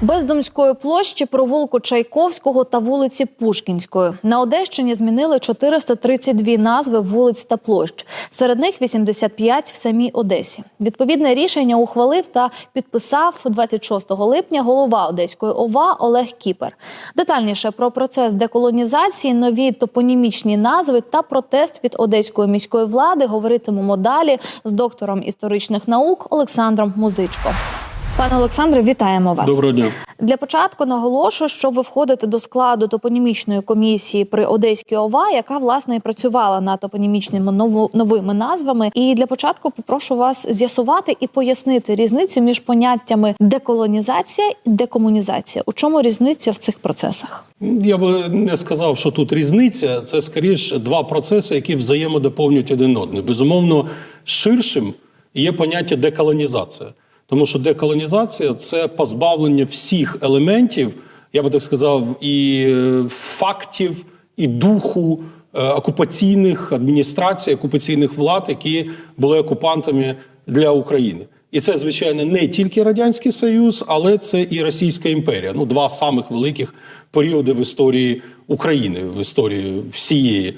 Бездумської площі, провулку Чайковського та вулиці Пушкінської на Одещині змінили 432 назви вулиць та площ. Серед них 85 в самій Одесі. Відповідне рішення ухвалив та підписав 26 липня голова Одеської ОВА Олег Кіпер. Детальніше про процес деколонізації, нові топонімічні назви та протест від одеської міської влади говоритимемо далі з доктором історичних наук Олександром Музичко. Пане Олександре, вітаємо вас. Доброго дня. Для початку наголошу, що ви входите до складу топонімічної комісії при Одеській ОВА, яка власне і працювала над топонімічними новими назвами. І для початку попрошу вас з'ясувати і пояснити різницю між поняттями деколонізація і декомунізація. У чому різниця в цих процесах? Я би не сказав, що тут різниця. Це скоріш два процеси, які взаємодоповнюють один одного. Безумовно, ширшим є поняття деколонізація. Тому що деколонізація це позбавлення всіх елементів, я би так сказав, і е, фактів, і духу е, окупаційних адміністрацій, окупаційних влад, які були окупантами для України. І це, звичайно, не тільки Радянський Союз, але це і Російська імперія. Ну, два самих великих періоди в історії України, в історії всієї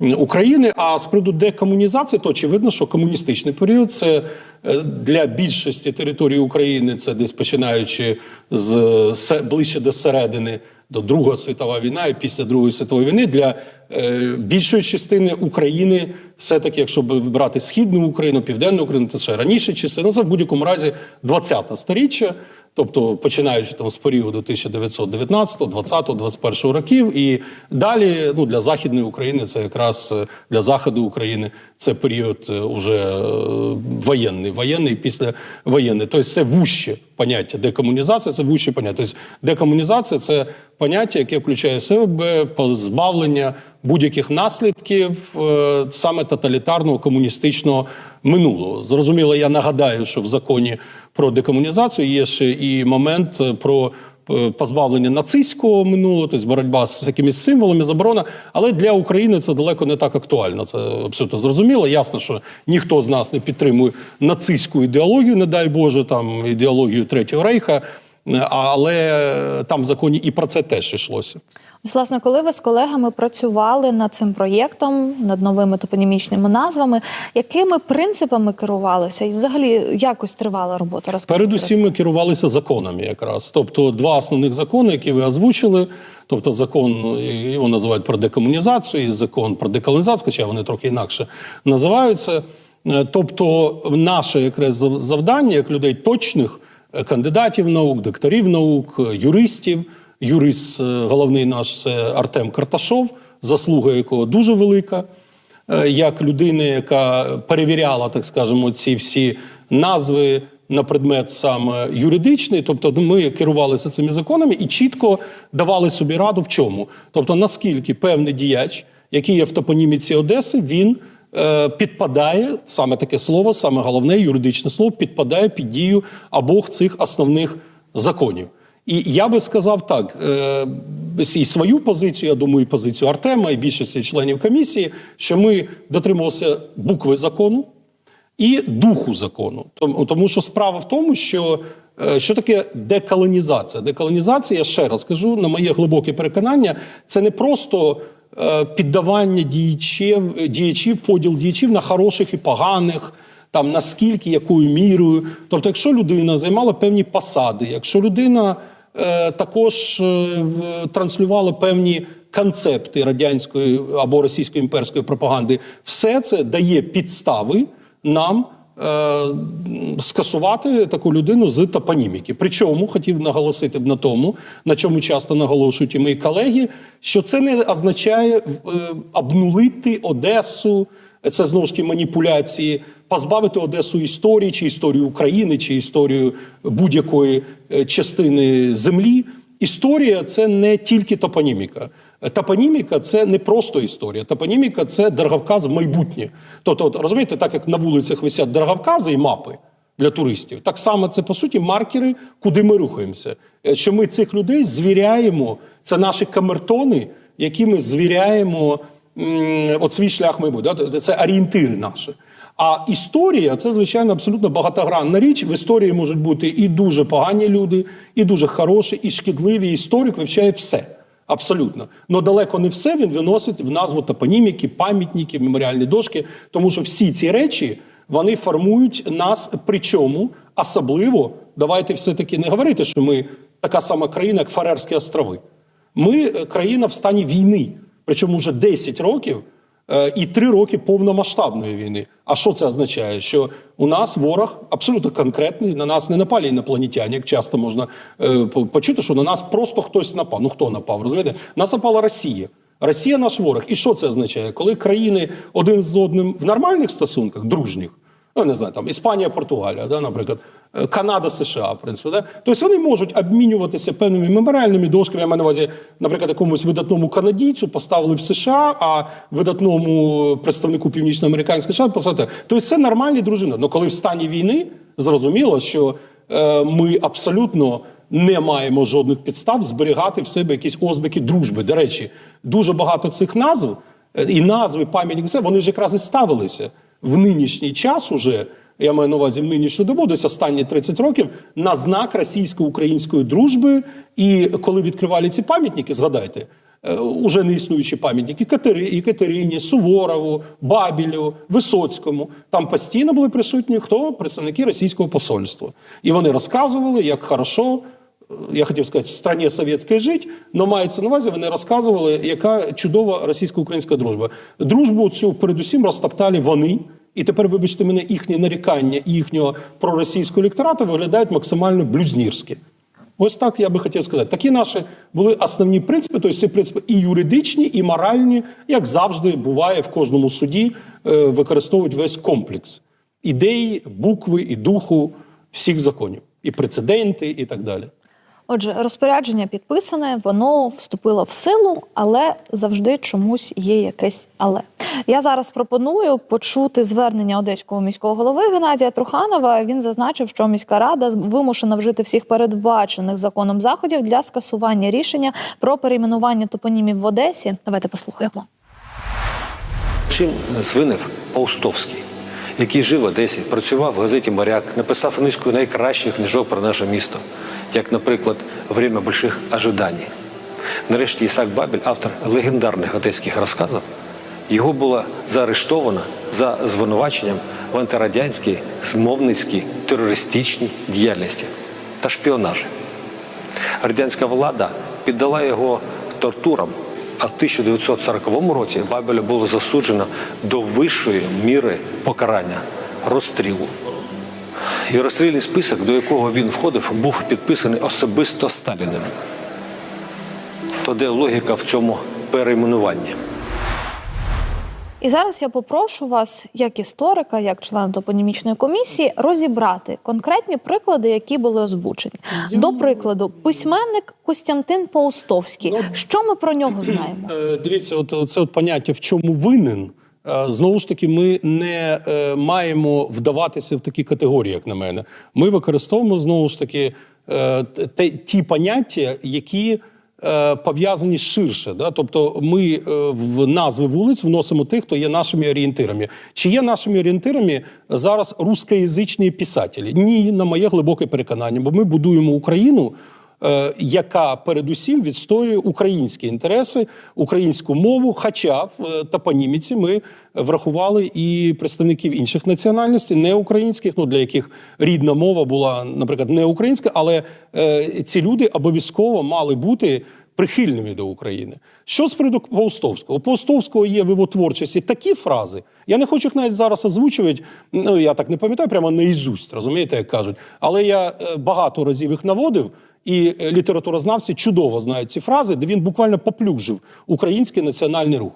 України. А з приводу декомунізації, то очевидно, що комуністичний період це е, для більшості території України, це десь починаючи з ближче до середини. До Друга світова війна і після Другої світової війни для е, більшої частини України, все-таки, якщо б брати східну Україну, південну Україну, це ще раніше часи. Ну це в будь-якому разі 20-те сторіччя, тобто починаючи там з періоду 1919, 20, 21 років, і далі ну для західної України це якраз е, для заходу України це період е, уже е, воєнний, воєнний і післявоєнний. Тобто це вуще поняття декомунізація, це вуще поняття. Тобто декомунізація це поняття, яке включає в себе позбавлення будь-яких наслідків саме тоталітарного комуністичного минулого. Зрозуміло, я нагадаю, що в законі про декомунізацію є ще і момент е, про е, позбавлення нацистського минулого, тобто боротьба з якимись символами, заборона. Але для України це далеко не так актуально. Це абсолютно зрозуміло. Ясно, що ніхто з нас не підтримує нацистську ідеологію, не дай Боже, там ідеологію Третього Рейха. Е, Але там в законі і про це теж йшлося. Ось, власне, коли ви з колегами працювали над цим проєктом, над новими топонімічними назвами, якими принципами керувалися? І взагалі якось тривала робота? Розкажіть Передусім, ми керувалися законами, якраз. Тобто, два основних закони, які ви озвучили. Тобто, закон його називають про декомунізацію, і закон про деколонізацію, хоча вони трохи інакше називаються. Е, Тобто, наше якраз зав- завдання як людей точних е, кандидатів наук, докторів наук, е, юристів. Юрист е, головний наш це Артем Карташов, заслуга якого дуже велика е, як людини, яка перевіряла, так скажемо, ці всі назви на предмет саме юридичний. Тобто, ми керувалися цими законами і чітко давали собі раду в чому. Тобто, наскільки певний діяч, який є в топоніміці Одеси, він е, підпадає саме таке слово, саме головне юридичне слово, підпадає під дію обох цих основних законів. І я би сказав так: е, і свою позицію, я думаю, і позицію Артема і більшості членів комісії, що ми дотримувалися букви закону і духу закону. Тому, що справа в тому, що е, що таке деколонізація? Деколонізація, я ще раз кажу, на моє глибоке переконання, це не просто е, піддавання діячів, діячів, поділ діячів на хороших і поганих. Там наскільки, якою мірою. Тобто, якщо людина займала певні посади, якщо людина також е, транслювала певні концепти радянської або російської імперської пропаганди, все це дає підстави нам е, скасувати таку людину з топоніміки. Причому хотів наголосити б на тому, на чому часто наголошують і мої колеги, що це не означає е, обнулити Одесу. Це знову ж таки маніпуляції, позбавити Одесу історії, чи історію України, чи історію будь-якої е, частини землі. Історія це не тільки топоніміка. Топоніміка це не просто історія. Топоніміка це дороговказ в майбутнє. Тобто, от, розумієте, так як на вулицях висять дороговкази і мапи для туристів, так само це по суті маркери, куди ми рухаємося. Е, Що ми цих людей звіряємо, це наші камертони, які ми звіряємо от свій шлях майбутнього. Да? Це орієнтири наші. А історія це звичайно абсолютно багатогранна річ. В історії можуть бути і дуже погані люди, і дуже хороші, і шкідливі. Історик вивчає все. Абсолютно. Но далеко не все він виносить в назву топоніміки, пам'ятники, меморіальні дошки, тому що всі ці речі вони формують нас. Причому особливо давайте все-таки не говорити, що ми така сама країна, як Фарерські острови. Ми е, країна в стані війни, причому вже 10 років е, і 3 роки повномасштабної війни. А що це означає? Що у нас ворог абсолютно конкретний, на нас не напали інопланетяни, як часто можна е, почути, що на нас просто хтось напав. Ну хто напав? Розумієте? Нас напала Росія. Росія наш ворог. І що це означає? Коли країни один з одним в нормальних стосунках, дружніх, ну не знаю, там Іспанія, Португалія, да, наприклад, Канада, США, в принципі, да? тобто вони можуть обмінюватися певними меморіальними дошками. Я маю на увазі, наприклад, якомусь видатному канадійцю поставили в США, а видатному представнику північноамериканської США поставити. Тобто це нормальні дружини. Але коли в стані війни зрозуміло, що е, ми абсолютно не маємо жодних підстав зберігати в себе якісь ознаки дружби. До речі, дуже багато цих назв е, і назви пам'ятників, вони ж якраз і ставилися в нинішній час уже. Я маю на увазі в нинішню добу, десь останні 30 років, на знак російсько-української дружби. І коли відкривали ці пам'ятники, згадайте, е, уже не існуючі пам'ятники Катери- Екатерині, Суворову, Бабілю, Висоцькому. Там постійно були присутні хто? Представники російського посольства. І вони розказували, як хорошо я хотів сказати, в страні совєтській жить, але мається на увазі, вони розказували, яка чудова російсько-українська дружба. Дружбу цю передусім розтоптали вони. І тепер, вибачте мене, їхні нарікання і їхнього проросійського електорату виглядають максимально блюзнірськи. Ось так я би хотів сказати. Такі наші були основні принципи, тобто ці принципи і юридичні, і моральні, як завжди буває в кожному суді, е, використовують весь комплекс ідей, букви і духу всіх законів, і прецеденти, і так далі. Отже, розпорядження підписане, воно вступило в силу, але завжди чомусь є якесь але. Я зараз пропоную почути звернення одеського міського голови Геннадія Труханова. Він зазначив, що міська рада вимушена вжити всіх передбачених законом заходів для скасування рішення про перейменування топонімів в Одесі. Давайте послухаємо. Чим звинив Паустовський, який жив в Одесі, працював в газеті Моряк, написав низку найкращих книжок про наше місто, як, наприклад, Время больших ожиданий. Нарешті Ісак Бабель, автор легендарних одеських розказів, його було заарештовано за звинуваченням в антирадянській, змовницькій, терористичній діяльності та шпіонажі. Радянська влада піддала його тортурам, а в 1940 році Бабеля було засуджено до вищої міри покарання розстрілу. І розстрільний список, до якого він входив, був підписаний особисто Сталіним. То де логіка в цьому перейменуванні? І зараз я попрошу вас, як історика, як члена топонімічної комісії, розібрати конкретні приклади, які були озвучені. До прикладу, письменник Костянтин Паустовський. Що ми про нього знаємо? Е, Дивіться, от це от поняття в чому винен. е, Знову ж таки, ми не е, маємо вдаватися в такі категорії, як на мене. Ми використовуємо знову ж таки е, те, ті поняття, які пов'язані ширше. Да? Тобто ми е, в назви вулиць вносимо тих, хто є нашими орієнтирами. Чи є нашими орієнтирами зараз рускоязичні писателі? Ні, на моє глибоке переконання, бо ми будуємо Україну е, яка передусім відстоює українські інтереси, українську мову. Хоча в е, топоніміці ми врахували і представників інших національностей, не українських, ну для яких рідна мова була, наприклад, не українська, але е, ці люди обов'язково мали бути. Прихильними до України. Що з приводу Паустовського? У Паустовського є в його творчості такі фрази. Я не хочу їх навіть зараз озвучувати. Ну я так не пам'ятаю, прямо наізусть, розумієте, як кажуть. Але я е, багато разів їх наводив, і е, літературознавці чудово знають ці фрази, де він буквально поплюжив український національний рух.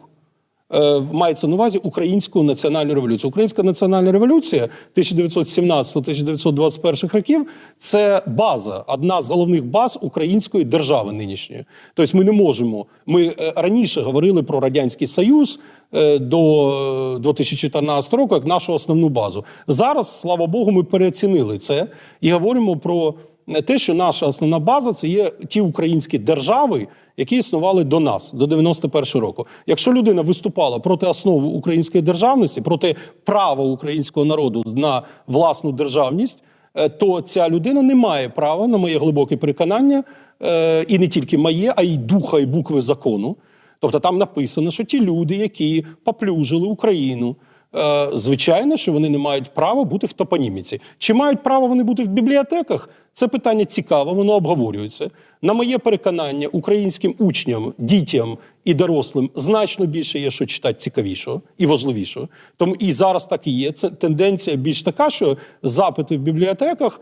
Е, Мається на увазі українську національну революцію. Українська національна революція 1917-1921 років це база, одна з головних баз української держави нинішньої. Тобто ми не можемо. Ми е, раніше говорили про радянський союз до е, 2014 року як нашу основну базу. Зараз, слава Богу, ми переоцінили це і говоримо про те, що наша основна база це є ті українські держави, які існували до нас до 91-го року. Якщо людина виступала проти основи української державності, проти права українського народу на власну державність, е, то ця людина не має права, на моє глибоке переконання, е, і не тільки моє, а й духа і букви закону. Тобто там написано, що ті люди, які поплюжили Україну, звичайно, що вони не мають права бути в топоніміці. Чи мають право вони бути в бібліотеках? Це питання цікаве, воно обговорюється. На моє переконання, українським учням, дітям і дорослим значно більше є що читати цікавішого і важливішого. Тому і зараз так і є. Це тенденція більш така, що запити в бібліотеках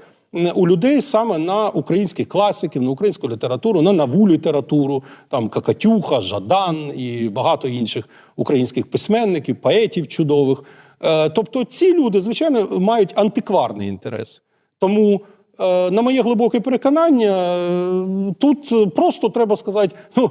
у людей саме на українських класиків, на українську літературу, на нову літературу, там Какатюха, Жадан і багато інших українських письменників, поетів чудових. Е, Тобто ці люди, звичайно, мають антикварний інтерес. Тому, е, на моє глибоке переконання, е, тут просто треба сказати, ну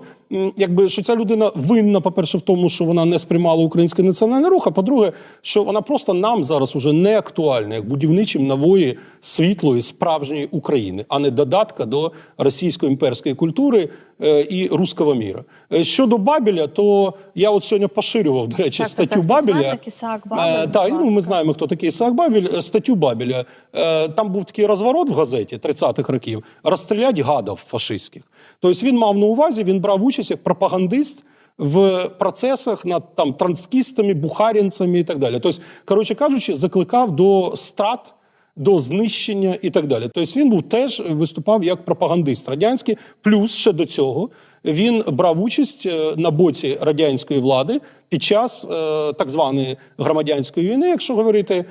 якби що ця людина винна, по-перше, в тому, що вона не сприймала український національний рух. А по-друге, що вона просто нам зараз уже не актуальна як будівничим нової світлої справжньої України, а не додатка до російської імперської культури е, і руского міра. Е, Щодо Бабеля, то я от сьогодні поширював, до речі, Так, статтю так, письменник Ісаак Бабель, Е, будь Так, ну ми знаємо, хто такий Ісаак Бабель. Е, Статтю Бабеля. Е, Там був такий розворот в газеті 30-х років. Розстрілять гадів фашистських. Тобто він мав на увазі, він брав участь як пропагандист в процесах над там транскістами, бухарінцями і так далі. Тобто, коротше кажучи, закликав до страт. До знищення і так далі. Тобто він був теж виступав як пропагандист радянський. Плюс ще до цього він брав участь е, на боці радянської влади під час е, так званої громадянської війни, якщо говорити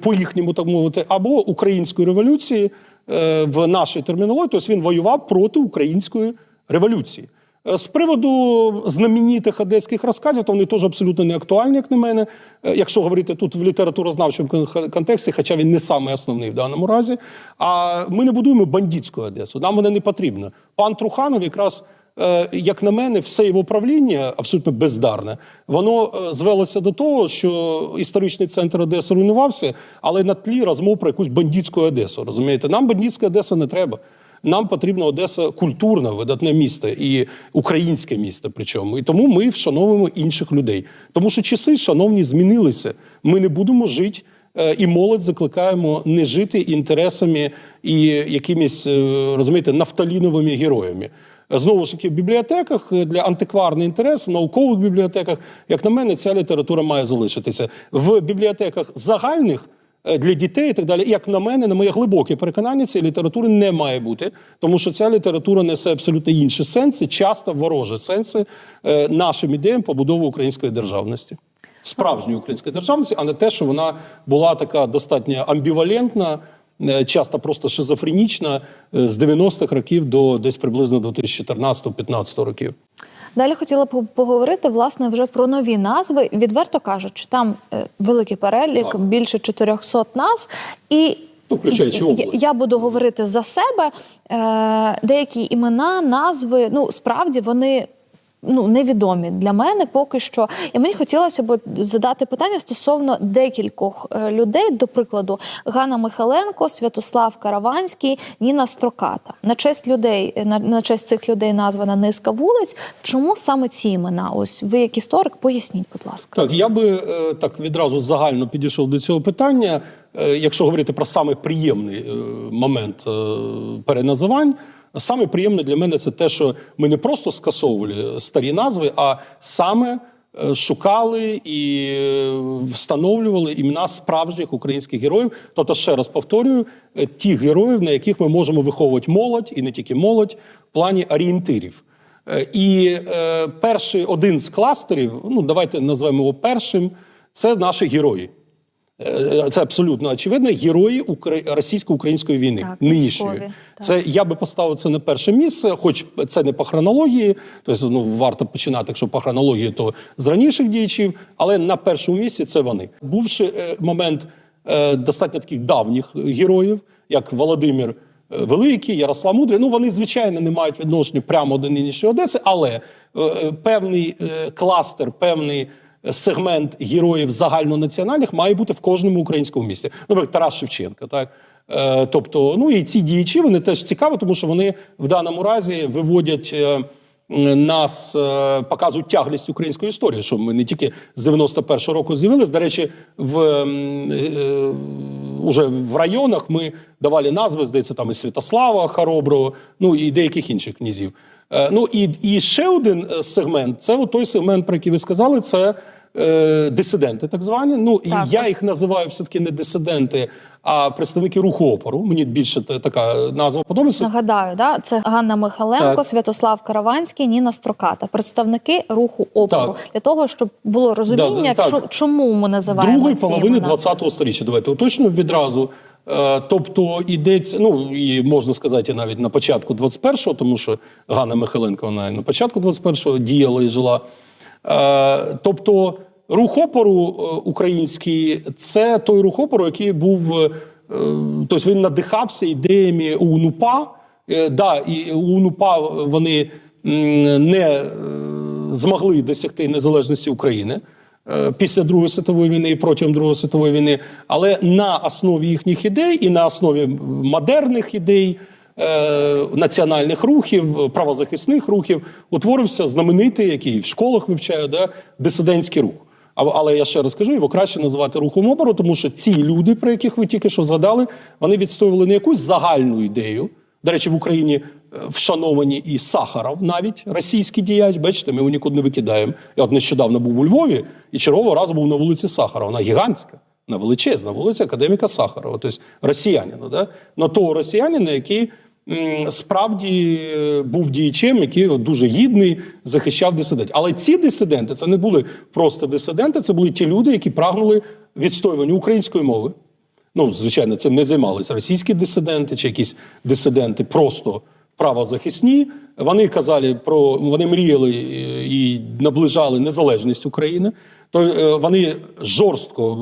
по їхньому так мовити, або української революції е, в нашій термінології. Тобто він воював проти української революції. Е, З приводу знаменитих одеських розказів, то вони теж абсолютно не актуальні, як на мене. Е, Якщо говорити тут в літературознавчому контексті, хоча він не самий основний в даному разі. А ми не будуємо бандитську Одесу. Нам вона не потрібна. Пан Труханов якраз. е, Як на мене, все його правління абсолютно бездарне. Воно звелося до того, що історичний центр Одеси руйнувався, але на тлі розмов про якусь бандитську Одесу. Розумієте, нам бандитська Одеса не треба. Нам потрібна Одеса культурна, видатне місто і українське місто. Причому і тому ми вшановуємо інших людей. Тому що часи, шановні, змінилися. Ми не будемо жити. е, І молодь закликаємо не жити інтересами і якимись е, розумієте нафталіновими героями. Знову ж таки, в бібліотеках е, для антикварний інтерес, в наукових бібліотеках, як на мене, ця література має залишитися. В бібліотеках загальних для дітей і так далі. Як на мене, на моє глибоке переконання, цієї літератури не має бути, тому що ця література несе абсолютно інші сенси, часто ворожі сенси е, нашим ідеям побудови української державності. Справжньої української державності, а не те, що вона була така достатньо амбівалентна, е, часто просто шизофренічна е, з 90-х років до десь приблизно 2014-15 років. Далі хотіла б поговорити власне вже про нові назви. Відверто кажучи, там е, великий перелік, Так. більше 400 назв. І Ну, включаючи я, область. я буду говорити за себе. Е, деякі імена, назви, ну справді вони. Ну, невідомі для мене поки що. І мені хотілося б задати питання стосовно декількох е, людей, до прикладу, Ганна Михайленко, Святослав Караванський, Ніна Строката. На честь людей, на, на честь цих людей названа низка вулиць. Чому саме ці імена? Ось ви, як історик, поясніть, будь ласка. Так, я би е, так відразу загально підійшов до цього питання. Е, Якщо говорити про саме приємний е, момент е, переназивань, саме приємне для мене це те, що ми не просто скасовували старі назви, а саме е, шукали і е, встановлювали імена справжніх українських героїв. Тобто, ще раз повторюю, е, тих героїв, на яких ми можемо виховувати молодь, і не тільки молодь, в плані орієнтирів. І перший один з кластерів, ну давайте назвемо його першим, це наші герої. Е, Це абсолютно очевидно. Герої Укра- російсько-української війни Так, нинішньої. військові, так. Це я би поставив це на перше місце, хоч це не по хронології, тобто ну, варто починати, якщо по хронології, то з раніших діячів, але на першому місці це вони. Бувши е, момент е, достатньо таких давніх героїв, як Володимир Великий, Ярослав Мудрий. Ну вони звичайно не мають відношення прямо до нинішньої Одеси, але певний кластер, певний. Сегмент героїв загальнонаціональних має бути в кожному українському місті. Наприклад, Тарас Шевченко, так Е, тобто, ну і ці діячі вони теж цікаві, тому що вони в даному разі виводять. е, нас е, показують тяглість української історії, що ми не тільки з 91-го року з'явились. До речі, в уже в районах ми давали назви, здається, там і Святослава Хороброго, ну і деяких інших князів. Е, ну і, і ще один е, сегмент це той сегмент, про який ви сказали, це е, дисиденти, так звані. Ну і Так, я ось. їх називаю все-таки не дисиденти, а представники руху опору. Мені більше така назва подобається. Нагадаю, да, це Ганна Михаленко, Так. Святослав Караванський, Ніна Строката, представники руху опору Так. для того, щоб було розуміння, Да, чому ми називаємо другої половини імена. 20-го сторіччя. Давайте уточнимо відразу. Е, Тобто йдеться, ну і можна сказати навіть на початку 21-го, тому що Ганна Михайленко вона на початку 21-го діяла і жила. Е, Тобто, рух опору е, український це той рух опору, який був, тобто він надихався ідеями УНУПА. Да, і УНУПА вони не змогли досягти незалежності України після Другої світової війни і протягом Другої світової війни, але на основі їхніх ідей і на основі модерних ідей. е, Національних рухів, правозахисних рухів утворився знаменитий, який в школах вивчає, да, дисидентський рух. А- Але я ще раз кажу, його краще називати рухом опору, тому що ці люди, про яких ви тільки що згадали, вони відстоювали не якусь загальну ідею. До речі, в Україні е, вшановані і Сахаров, навіть російський діяч. Бачите, ми його нікуди не викидаємо. Я от нещодавно був у Львові і чергового разу був на вулиці Сахарова. Вона гігантська, на величезна вулиця академіка Сахарова, тобто росіянина. Да? На того росіянина, який справді е, був діячем, який дуже гідний, захищав дисидентів. Але ці дисиденти це не були просто дисиденти, це були ті люди, які прагнули відстоювання української мови. Ну, звичайно, цим не займалися російські дисиденти чи якісь дисиденти просто правозахисні. Вони казали про вони мріяли е, і наближали незалежність України. То е, вони жорстко е,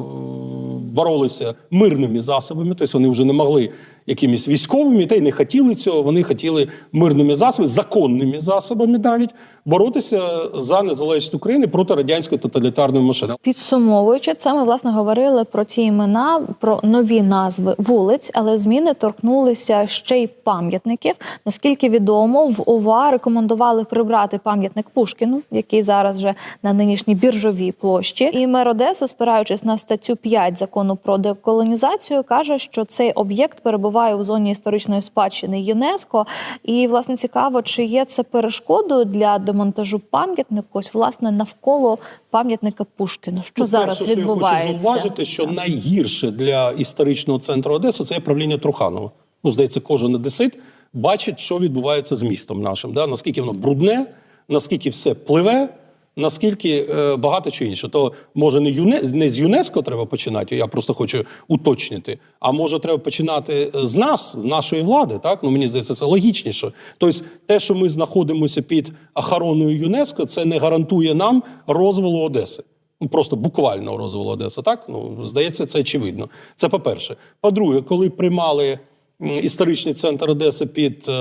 боролися мирними засобами, тобто вони вже не могли якимись військовими, та й не хотіли цього. Вони хотіли мирними засобами, законними засобами навіть боротися за незалежність України проти радянської тоталітарної машини. Підсумовуючи це, ми власне говорили про ці імена, про нові назви вулиць, але зміни торкнулися ще й пам'ятників. Наскільки відомо, в ОВА рекомендували прибрати пам'ятник Пушкіну, який зараз вже на нинішній біржовій площі. І мер Одеси, спираючись на статтю 5 закону про деколонізацію, каже, що цей об'єкт перебуває у зоні історичної спадщини ЮНЕСКО. І власне цікаво, чи є це перешкодою для демонтажу пам'ятнику, ось власне навколо пам'ятника Пушкіну. Що Ну, зараз перше, що Я відбувається? хочу зауважити, що найгірше для історичного центру Одеси це є правління Труханова. Ну, здається, кожен одесит бачить, що відбувається з містом нашим. Да? Наскільки воно брудне, наскільки все пливе, наскільки е, багато чого інше. То може не, ЮНЕ, не з ЮНЕСКО треба починати, я просто хочу уточнити. А може, треба починати з нас, з нашої влади. Так? Ну, мені здається, це логічніше. Тобто, те, що ми знаходимося під охороною ЮНЕСКО, це не гарантує нам розвалу Одеси. Ну, просто буквально розвалу Одеси. Так? Ну, здається, це очевидно. Це по-перше. По-друге, коли приймали історичний центр Одеси під е,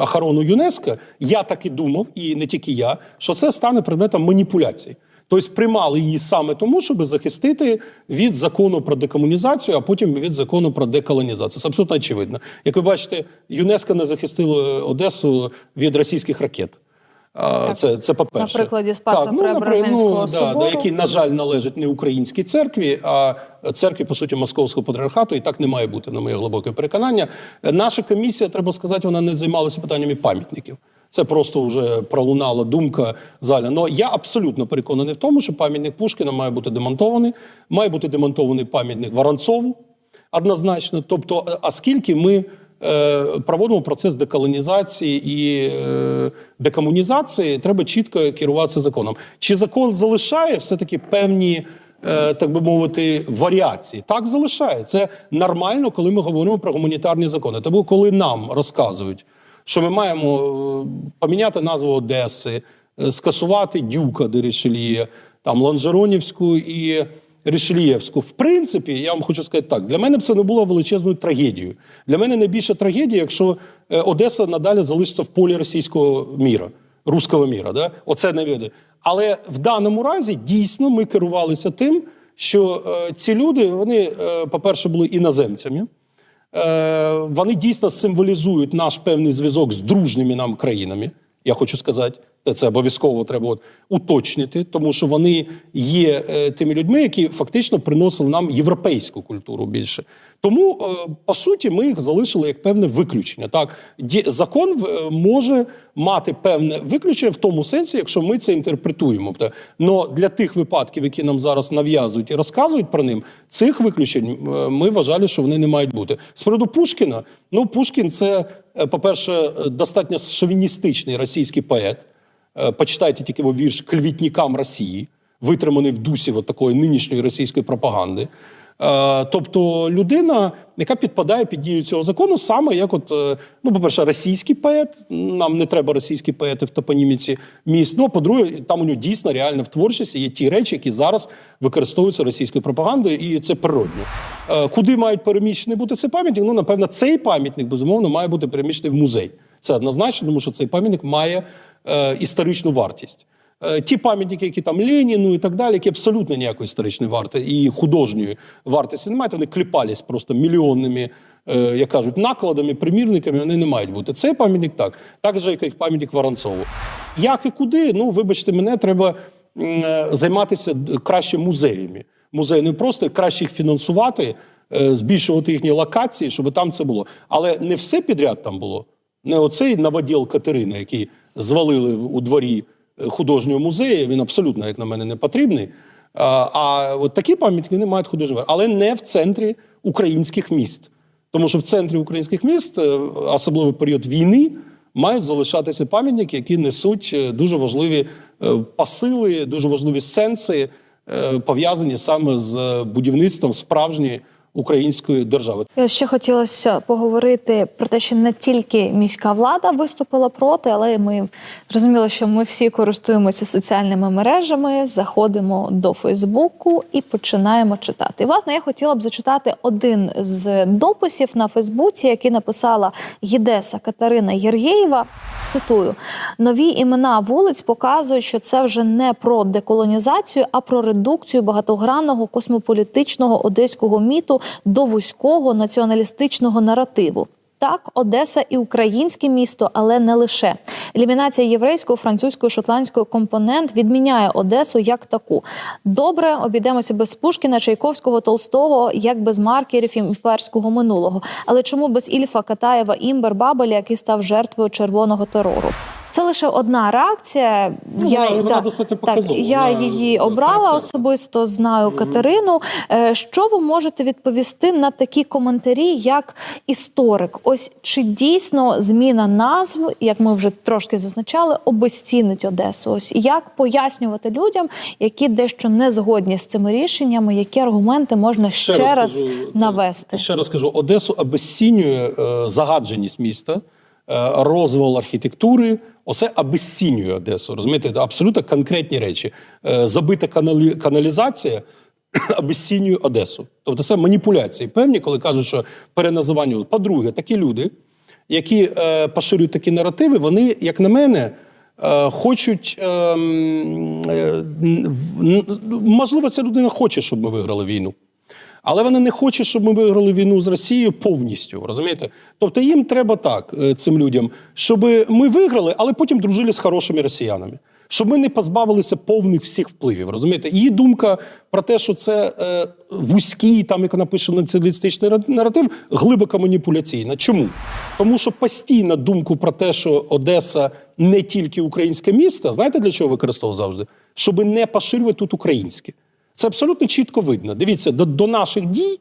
охорону ЮНЕСКО, я так і думав, і не тільки я, що це стане предметом маніпуляцій. Тобто приймали її саме тому, щоб захистити від закону про декомунізацію, а потім від закону про деколонізацію. Це абсолютно очевидно. Як ви бачите, ЮНЕСКО не захистило Одесу від російських ракет. Це, це по-перше. На прикладі Спаса Так, ну, Преображенського да, собору. да, який, на жаль, належить не українській церкві, а церкві, по суті, московського патріархату, і так не має бути, на моє глибоке переконання. Наша комісія, треба сказати, вона не займалася питаннями пам'ятників. Це просто вже пролунала думка залі. Но я абсолютно переконаний в тому, що пам'ятник Пушкіна має бути демонтований, має бути демонтований пам'ятник Воронцову однозначно. Тобто, е, а скільки ми е, проводимо процес деколонізації і е, декомунізації, треба чітко керуватися законом. Чи закон залишає все-таки певні. Е, Так би мовити, варіації так залишає. Це нормально, коли ми говоримо про гуманітарні закони. Тому коли нам розказують, що ми маємо е, поміняти назву Одеси, е, скасувати Дюка де Рішельє, там Ланжеронівську і Рішельєвську. В принципі, я вам хочу сказати так: для мене б це не було величезною трагедією. Для мене найбільша трагедія, якщо Одеса надалі залишиться в полі російського міра, руського міра. Да? Оце не види. Але в даному разі дійсно ми керувалися тим, що е, ці люди, вони, е, по-перше, були іноземцями. Е, вони дійсно символізують наш певний зв'язок з дружніми нам країнами. Я хочу сказати, це обов'язково треба от уточнити, тому що вони є е, тими людьми, які фактично приносили нам європейську культуру більше. Тому, е, по суті, ми їх залишили як певне виключення. Так, закон е, може мати певне виключення в тому сенсі, якщо ми це інтерпретуємо. Но для тих випадків, які нам зараз нав'язують і розказують про ним, цих виключень ми вважали, що вони не мають бути. З приводу Пушкіна, ну Пушкін це, е, по-перше, е, достатньо шовіністичний російський поет. Е, Почитайте тільки його вірш Клівітникам Росії, витриманий в дусі от такої нинішньої російської пропаганди. Е, Тобто людина, яка підпадає під дію цього закону, саме як, от, е, ну, по-перше, російський поет. Нам не треба російські поети в топоніміці міст. Ну, по-друге, там у нього дійсно реально в творчості є ті речі, які зараз використовуються російською пропагандою, і це природньо. Куди мають переміщений бути цей пам'ятник? Ну, напевно, цей пам'ятник, безумовно, має бути переміщений в музей. Це однозначно, тому що цей пам'ятник має історичну вартість. Е, Ті пам'ятники, які там Леніну і так далі, які абсолютно ніякої історичної варти і художньої вартості не мають, вони кліпались просто мільйонними, е, як кажуть, накладами, примірниками, вони не мають бути. Цей пам'ятник так, так же, як і пам'ятник Воронцову. Як і куди? Ну, вибачте, мене треба е, займатися краще музеями. Музеї не просто краще їх фінансувати, е, збільшувати їхні локації, щоб там це було. Але не все підряд там було. Не оцей новоділ Катерини, який звалили у дворі е, художнього музею, він абсолютно, як на мене, не потрібний. А, а от такі пам'ятники вони мають вартість. але не в центрі українських міст. Тому що в центрі українських міст, е, особливо в період війни, мають залишатися пам'ятники, які несуть е, дуже важливі е, посили, дуже важливі сенси, е, пов'язані саме з будівництвом справжньої української держави. Ще хотілося поговорити про те, що не тільки міська влада виступила проти, але ми зрозуміли, що ми всі користуємося соціальними мережами, заходимо до Фейсбуку і починаємо читати. І, власне, я хотіла б зачитати один з дописів на Фейсбуці, який написала Єдеса Катерина Єрєєва. Цитую: нові імена вулиць показують, що це вже не про деколонізацію, а про редукцію багатогранного космополітичного одеського міту до вузького націоналістичного наративу. Так, Одеса і українське місто, але не лише. Елімінація єврейського, французького, шотландського компонент відміняє Одесу як таку. Добре, обійдемося без Пушкіна, Чайковського, Толстого, як без маркерів імперського минулого. Але чому без Ільфа, Катаєва, Імбер, Бабеля, який став жертвою червоного терору? Це лише одна реакція. Ну, я, вона- вона достатньо так, я Вона її обрала особисто, знаю Катерину. Е, Що ви можете відповісти на такі коментарі, як історик? Ось чи дійсно зміна назв, як ми вже трошки зазначали, обезцінить Одесу? Ось як пояснювати людям, які дещо не згодні з цими рішеннями, які аргументи можна ще, раз, скажу, навести? Ще раз кажу, Одесу обезцінює е, загадженість міста, е, розвал архітектури. Оце обезцінює Одесу. Розумієте, це абсолютно конкретні речі. Е, забита каналі, каналізація обезцінює Одесу. Тобто це маніпуляції певні, коли кажуть, що переназивання. По-друге, такі люди, які е, поширюють такі наративи, вони, як на мене, е, хочуть. е, е, н- можливо, ця людина хоче, щоб ми виграли війну. Але вони не хочуть, щоб ми виграли війну з Росією повністю. Розумієте? Тобто їм треба так, е, цим людям, щоб ми виграли, але потім дружили з хорошими росіянами. Щоб ми не позбавилися повних всіх впливів. Розумієте? Її думка про те, що це е, вузький, там як вона пише, націоналістичний наратив, глибоко маніпуляційна. Чому? Тому що постійна думку про те, що Одеса не тільки українське місто, знаєте для чого використовував завжди? Щоб не поширювати тут українське. Це абсолютно чітко видно. Дивіться, до, до наших дій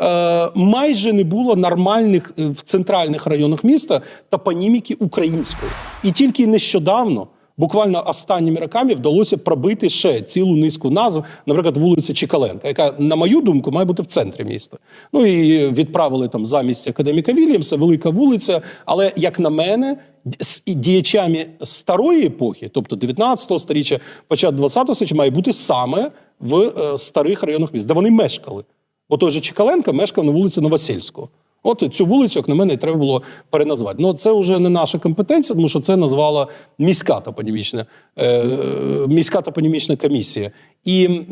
е, майже не було нормальних е, в центральних районах міста топоніміки української. І тільки нещодавно, буквально останніми роками, вдалося пробити ще цілу низку назв, наприклад, вулиця Чекаленка, яка, на мою думку, має бути в центрі міста. Ну і відправили там замість академіка Вільямса, велика вулиця. Але, як на мене, з діячами старої епохи, тобто 19 століття, початку 20 століття, має бути саме в е, старих районах міст, де вони мешкали. Бо той же Чекаленко мешкав на вулиці Новосельського. От цю вулицю, як на мене, і треба було переназвати. Ну це вже не наша компетенція, тому що це назвала міська топонімічна, е, міська топонімічна комісія. І м,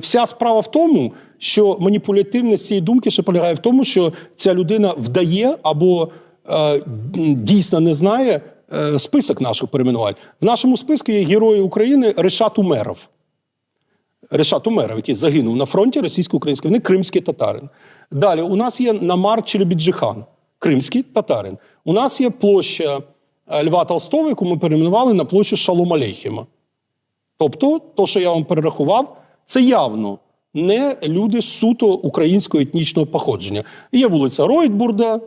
вся справа в тому, що маніпулятивність цієї думки ще полягає в тому, що ця людина вдає або е, дійсно не знає е, список наших перейменувань. В нашому списку є герої України Решат Умеров. Решат Умеров, який загинув на фронті російсько-української війни, кримський татарин. Далі у нас є Намар Челебіджихан, кримський татарин. У нас є площа е, Льва Толстого, яку ми перейменували на площу Шалом Алейхіма. Тобто, то, що я вам перерахував, це явно не люди суто українського етнічного походження. Є вулиця Ройтбурда,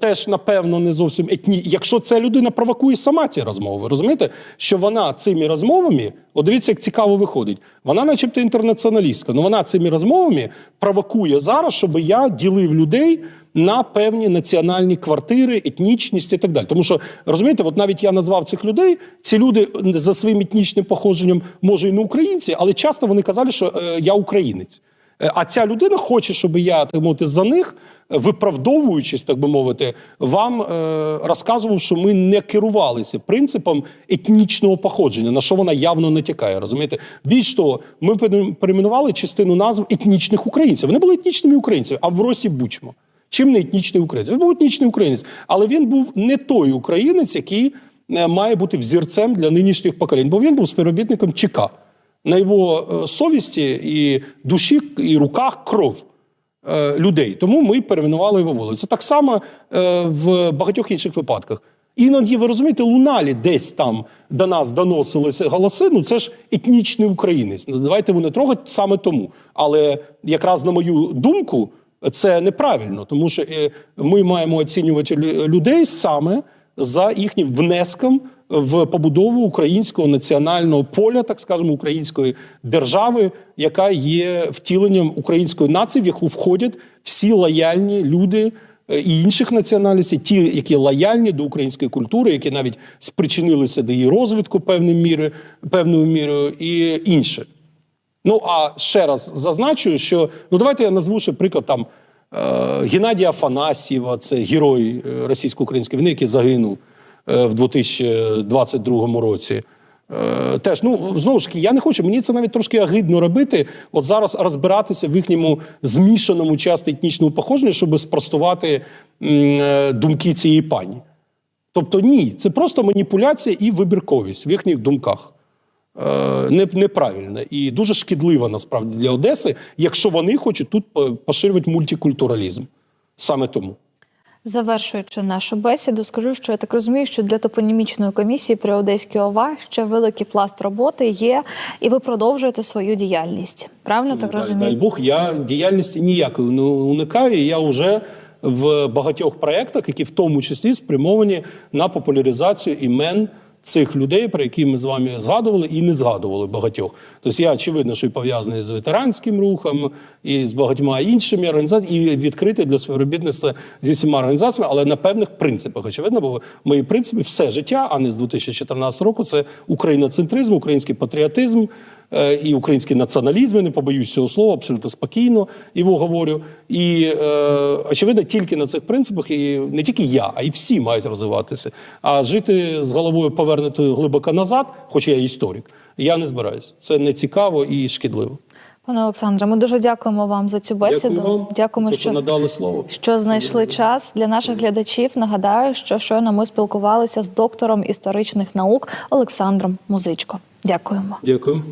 теж, напевно, не зовсім етні. Якщо ця людина провокує сама ці розмови, розумієте, що вона цими розмовами, от дивіться, як цікаво виходить, вона, начебто, інтернаціоналістка, але вона цими розмовами провокує зараз, щоб я ділив людей на певні національні квартири, етнічність і так далі. Тому що розумієте, от навіть я назвав цих людей. Ці люди за своїм етнічним походженням, може, і не українці, але часто вони казали, що е, я українець. Е, А ця людина хоче, щоб я мовити, за них, е, виправдовуючись, так би мовити, вам е, розказував, що ми не керувалися принципом етнічного походження, на що вона явно натякає. Розумієте? Більш того, ми перейменували частину назв етнічних українців. Вони були етнічними українцями, а в Росі Бучмо. Чим не етнічний українець? Він був етнічний українець, але він був не той українець, який е, має бути взірцем для нинішніх поколінь, бо він був співробітником ЧК. На його е, совісті і душі, і руках кров людей. Тому ми перейменували його вулицю. Так само е, в багатьох інших випадках. Іноді, ви розумієте, луналі десь там до нас доносилися голоси. Ну це ж етнічний українець. Ну, Давайте вони трогать саме тому. Але якраз на мою думку, це неправильно, тому що е, ми маємо оцінювати людей саме за їхнім внеском в побудову українського національного поля, так скажемо, української держави, яка є втіленням української нації, в яку входять всі лояльні люди е, і інших національностей, ті, які лояльні до української культури, які навіть спричинилися до її розвитку певною мірою, певною мірою, і інше. Ну а ще раз зазначу, що ну давайте я назву ще приклад там е, Геннадія Афанасьєва, це герой е, російсько-української війни, який загинув в 2022 році. Е, теж, ну знову ж таки, я не хочу. Мені це навіть трошки агидно робити. От зараз розбиратися в їхньому змішаному часто етнічному походженні, щоб спростувати е, думки цієї пані. Тобто, ні, це просто маніпуляція і вибірковість в їхніх думках. Е, не- неправильна і дуже шкідлива насправді для Одеси, якщо вони хочуть тут поширювати мультикультуралізм. Саме тому. Завершуючи нашу бесіду, скажу, що я так розумію, що для топонімічної комісії при Одеській ОВА ще великий пласт роботи є, і ви продовжуєте свою діяльність. Правильно так Дай, розумію? дай Бог, я діяльності ніякої не уникаю. Я вже в багатьох проєктах, які в тому числі спрямовані на популяризацію імен цих людей, про які ми з вами згадували і не згадували багатьох. Тобто я очевидно, що і пов'язаний з ветеранським рухом, і з багатьма іншими організаціями, і відкритий для співробітництва зі всіма організаціями, але на певних принципах. Очевидно, бо мої принципи все життя, а не з 2014 року, це україноцентризм, український патріотизм. Е, І український націоналізм, я не побоюсь цього слова, абсолютно спокійно його говорю. І е, очевидно, тільки на цих принципах і не тільки я, а й всі мають розвиватися. А жити з головою повернутою глибоко назад, хоч я історик, я не збираюся. Це не цікаво і шкідливо. Пане Олександре, ми дуже дякуємо вам за цю бесіду. Дякую вам, Дякуємо, що що надали слово. що знайшли час для наших глядачів. Нагадаю, що щойно ми спілкувалися з доктором історичних наук Олександром Музичко. Дякуємо. Дякую.